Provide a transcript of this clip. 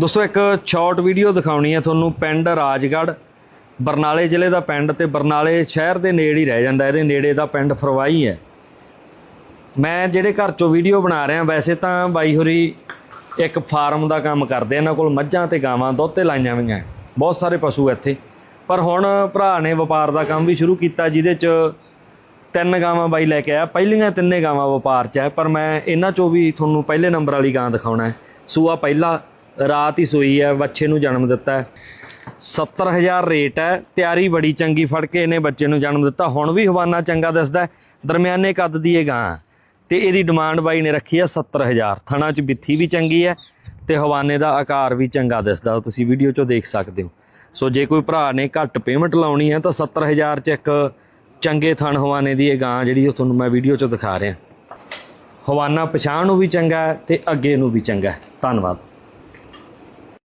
ਦੋਸਤੋ, ਇੱਕ short video ਦਿਖਾਉਣੀ ਹੈ ਤੁਹਾਨੂੰ ਪਿੰਡ ਰਾਜਗੜ੍ਹ। ਬਰਨਾਲੇ ਜ਼ਿਲ੍ਹੇ ਦਾ ਪਿੰਡ ਤੇ ਬਰਨਾਲੇ ਸ਼ਹਿਰ ਦੇ ਨੇੜੇ ਹੀ ਰਹਿ ਜਾਂਦਾ ਇਹਦੇ ਨੇੜੇ ਦਾ ਪਿੰਡ ਫਰਵਾਈ ਹੈ। ਮੈਂ ਜਿਹੜੇ ਘਰ ਚੋਂ ਵੀਡੀਓ ਬਣਾ ਰਿਹਾ, ਵੈਸੇ ਤਾਂ ਬਾਈ ਹੋਰੀ ਇੱਕ ਫਾਰਮ ਦਾ ਕੰਮ ਕਰਦੇ ਇਹਨਾਂ ਕੋਲ ਮੱਝਾਂ ਤੇ ਗਾਵਾਂ, ਦੁੱਧ ਤੇ ਲਾਈਆਂ ਹੋਈਆਂ ਹੈ। ਬਹੁਤ ਸਾਰੇ ਪਸ਼ੂ ਇੱਥੇ। ਪਰ ਹੁਣ ਭਰਾ ਨੇ ਵਪਾਰ ਦਾ ਕੰਮ ਵੀ ਸ਼ੁਰੂ ਕੀਤਾ, ਜਿਹਦੇ ਚ ਤਿੰਨ ਗਾਵਾਂ ਬਾਈ ਲੈ ਕੇ ਆਇਆ। ਪਹਿਲੀਆਂ ਤਿੰਨੇ ਗਾਵਾਂ ਵਪਾਰ ਚ ਹੈ, ਪਰ ਮੈਂ ਇਹਨਾਂ ਚੋਂ ਵੀ ਤੁਹਾਨੂੰ ਪਹਿਲੇ ਨੰਬਰ ਵਾਲੀ ਗਾਂ ਦਿਖਾਉਣਾ ਹੈ। ਸੂਆ ਪਹਿਲਾ ਰਾਤ ਹੀ ਸੋਈ ਹੈ, ਬੱਚੇ ਨੂੰ ਜਨਮ ਦਿੱਤਾ ਹੈ। 70000 ਰੇਟ ਹੈ, ਤਿਆਰੀ ਬੜੀ ਚੰਗੀ ਫੜ ਕੇ ਇਹਨੇ ਬੱਚੇ ਨੂੰ ਜਨਮ ਦਿੱਤਾ। ਹੁਣ ਵੀ ਹਵਾਨਾ ਚੰਗਾ ਦਿਸਦਾ ਦਰਮਿਆਨੇ ਕੱਦ ਦੀ ਇਹ ਗਾਂ ਹੈ। ਤੇ ਇਹਦੀ ਡਿਮਾਂਡ ਬਾਈ ਨੇ ਰੱਖੀ ਹੈ 70000 ਥਣਾ ਚ ਬਿੱਥੀ ਵੀ ਚੰਗੀ ਹੈ ਤੇ ਹਵਾਨੇ ਦਾ ਆਕਾਰ ਵੀ ਚੰਗਾ ਦਿਸਦਾ ਤੁਸੀਂ ਵੀਡੀਓ 'ਚੋਂ ਦੇਖ ਸਕਦੇ ਹੋ। ਸੋ ਜੇ ਕੋਈ ਭਰਾ ਨੇ ਘੱਟ ਪੇਮੈਂਟ ਲਾਉਣੀ ਹੈ, ਤਾਂ 70000 ਚ ਇੱਕ ਚੰਗੇ ਥਣ ਹਵਾਨੇ ਦੀ ਇਹ ਗਾਂ ਜਿਹੜੀ ਉਹ ਤੁਹਾਨੂੰ ਮੈਂ ਵੀਡੀਓ 'ਚੋਂ ਦਿਖਾ ਰਿਹਾ। ਹਵਾਨਾ ਪਛਾਣ ਨੂੰ ਵੀ ਚੰਗਾ ਹੈ ਤੇ ਅੱਗੇ ਨੂੰ ਵੀ ਚੰਗਾ ਧੰਨਵਾਦ।